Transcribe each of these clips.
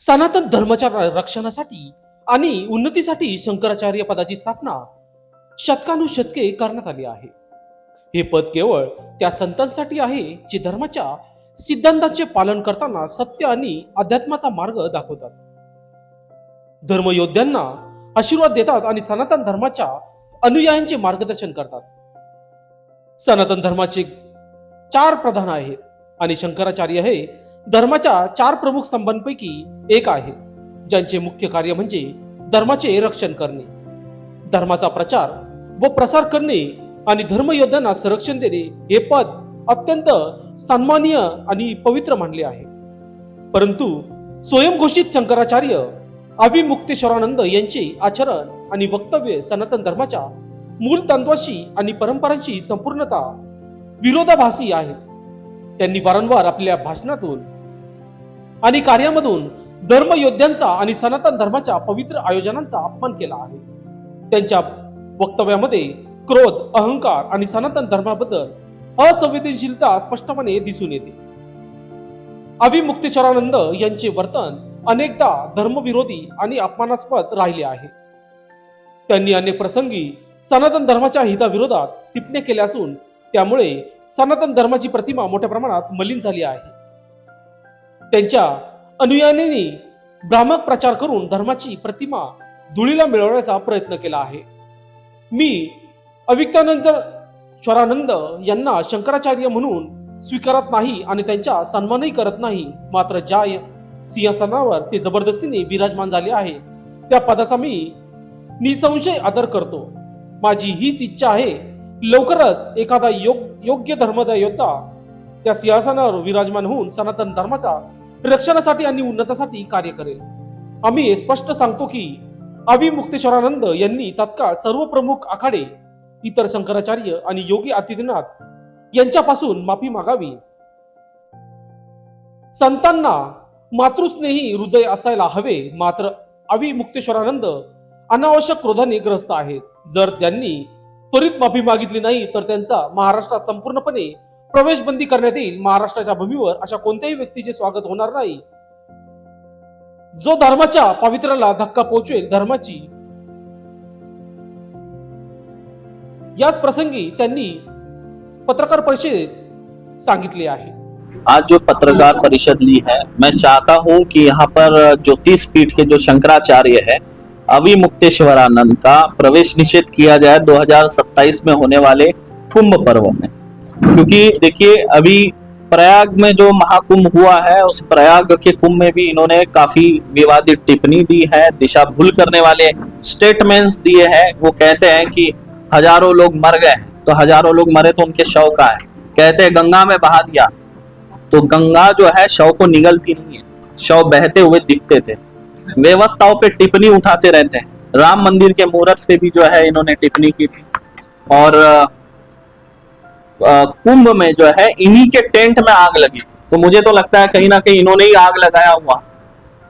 सनातन धर्माच्या रक्षणासाठी आणि उन्नतीसाठी शंकराचार्य पदाची स्थापना शतकानुशतके करण्यात आली आहे. हे पद केवळ त्या संतांसाठी आहे जे धर्माच्या सिद्धांताचे पालन करताना सत्य आणि अध्यात्माचा मार्ग दाखवतात. धर्मयोद्ध्यांना आशीर्वाद देतात आणि सनातन धर्माच्या अनुयायांचे मार्गदर्शन करतात. सनातन धर्माचे चार प्रधान आहेत आणि शंकराचार्य हे धर्माच्या चार प्रमुख स्तंभांपैकी एक आहे ज्यांचे मुख्य कार्य म्हणजे धर्माचे रक्षण करणे. धर्माचा प्रचार व प्रसार करणे आणि धर्मयोद्ध्यांना संरक्षण देणे हे पद अत्यंत सन्माननीय आणि पवित्र मानले आहे. परंतु स्वयंघोषित शंकराचार्य अविमुक्तेश्वरानंद यांचे आचरण आणि वक्तव्य सनातन धर्माच्या मूल तत्वाशी आणि परंपरांशी संपूर्णता विरोधाभासी आहेत त्यांनी वारंवार आपल्या भाषणातून आणि कार्यामधून धर्मयोद्ध्यांचा आणि सनातन धर्माच्या पवित्र आयोजनांचा अपमान केला आहे. त्यांच्या वक्तव्यामध्ये क्रोध अहंकार आणि सनातन धर्माबद्दल असंवेदनशीलता स्पष्टपणे दिसून येते. अभिमुक्तेश्वरानंद यांचे वर्तन अनेकदा धर्मविरोधी आणि अपमानास्पद राहिले आहे. त्यांनी अनेक प्रसंगी सनातन धर्माच्या हिताविरोधात टिप्पण्या केल्या असून त्यामुळे सनातन धर्माची प्रतिमा मोठ्या प्रमाणात मलिन झाली आहे. त्यांच्या अनुयायांनी भ्रामक प्रचार करून धर्माची प्रतिमा धुळीला मिळवण्याचा प्रयत्न केला आहे. मी अविक्तानंद स्वरानंद यांना शंकराचार्य म्हणून स्वीकारत नाही आणि त्यांचा सन्मानही करत नाही. मात्र ज्या सिंहासनावर ते जबरदस्तीने विराजमान झाले आहे त्या पदाचा मी निसंशय आदर करतो. माझी हीच इच्छा आहे लवकरच एखादा योग योग्य धर्मदा योद्धा त्या सिंहासनावर विराजमान होऊन सनातन धर्माचा रक्षणासाठी आणि उन्नतासाठी कार्य करेल. आम्ही हे स्पष्ट सांगतो की अविमुक्तेश्वरानंद यांनी तत्काळ सर्व प्रमुख आखाडे इतर शंकराचार्य आणि योगी आदित्यनाथ यांच्यापासून माफी मागावी. संतांना मातृस्नेही हृदय असायला हवे मात्र अविमुक्तेश्वरानंद अनावश्यक क्रोधाने ग्रस्त आहेत. जर त्यांनी त्वरित माफी मागितली नाही तर त्यांचा महाराष्ट्रात संपूर्णपणे प्रवेश बंदी करण्यात येईल महाराष्ट्राच्या भूमीवर. अशा कोणत्याही व्यक्तीचे स्वागत नाही. जो धर्माच्या पावित्र्याला धक्का पोहोचवेल, धर्माची याच प्रसंगी पत्रकार परिषदेत सांगितले आहे. आज जो पत्रकार परिषद ली है, मैं चाहता हूँ कि यहाँ पर ज्योतिष पीठ के जो शंकराचार्य है अविमुक्तेश्वरानंद का प्रवेश निषेध किया जाए 2027 में होने वाले कुंभ पर्व में। क्योंकि देखिए, अभी प्रयाग में जो महाकुंभ हुआ है, उस प्रयाग के कुंभ में भी इन्होंने काफ़ी विवादित टिप्पणी दी है, दिशा भूल करने वाले स्टेटमेंट्स दिए हैं। वो कहते हैं कि हज़ारों लोग मर गए तो हज़ारों लोग मरे तो उनके शव का है। कहते हैं, गंगा में बहा दिया। तो गंगा जो है, शव को निगलती नहीं है। शव बहते हुए दिखते थे। व्यवस्थाओं पे टिप्पणी उठाते रहते हैं। राम मंदिर के मुहूर्त पे भी जो है, इन्होंने टिप्पणी की थी। और कुंभ में जो है, इन्हीं के टेंट में आग लगी थी। तो मुझे तो लगता है कहीं ना कहीं इन्होंने ही आग लगाया हुआ।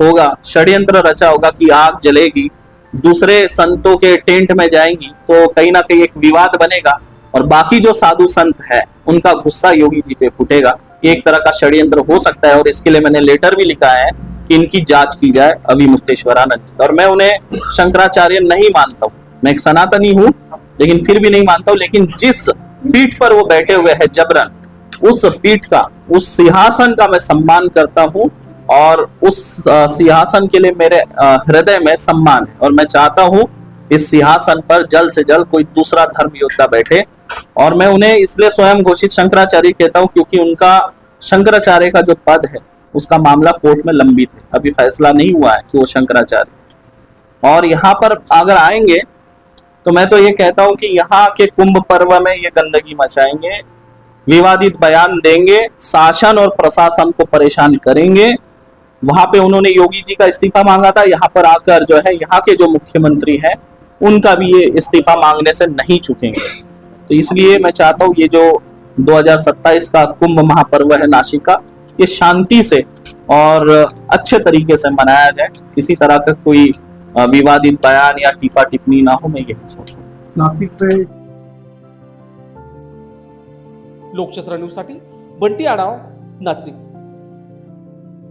होगा, षड्यंत्र रचा होगा कि आग जलेगी, दूसरे संतों के टेंट में जाएँगी तो कहीं ना कहीं एक विवाद बनेगा। और बाकी जो साधु संत है, उनका गुस्सा योगी जी पे फूटेगा। एक तरह का षड्यंत्र हो सकता है, और इसके लिए मैंने लेटर भी लिखा है कि इनकी जाँच की जाए अभिमुक्तेश्वरानंद जी। और मैं उन्हें शंकराचार्य नहीं मानता हूँ। मैं एक सनातनी हूँ, लेकिन फिर भी नहीं मानता हूँ। लेकिन जिस पीठ पर वो बैठे हुए हैं जबरन। उस पीठ का, उस सिंहासन का मैं सम्मान करता हूँ और उस सिंहासन के लिए मेरे हृदय में सम्मान है। और मैं चाहता हूँ इस सिंहासन पर जल्द से जल्द कोई दूसरा धर्म योद्धा बैठे। और मैं उन्हें इसलिए स्वयं घोषित शंकराचार्य कहता हूँ क्योंकि उनका, शंकराचार्य का जो पद है, उसका मामला कोर्ट में लंबित है। अभी फैसला नहीं हुआ है कि वो शंकराचार्य। और यहाँ पर अगर आएँगे तो मैं तो ये कहता हूँ कि यहाँ के कुंभ पर्व में ये गंदगी मचाएँगे, विवादित बयान देंगे, शासन और प्रशासन को परेशान करेंगे। वहाँ पे उन्होंने योगी जी का इस्तीफा मांगा था, यहाँ पर आकर जो है, यहाँ के जो मुख्यमंत्री हैं, उनका भी ये इस्तीफा मांगने से नहीं चुकेंगे। तो इसलिए मैं चाहता हूँ ये जो 2027 का कुंभ महापर्व है नासिक का ये शांति से और अच्छे तरीके से मनाया जाए। किसी तरह का कोई विवादित बयान या टीपा टिप्पणी ना हो मैं यही सोचता हूँ। नाशिकचे लोकशास्त्र न्यूजसाठी बंटी आढाव नाशिक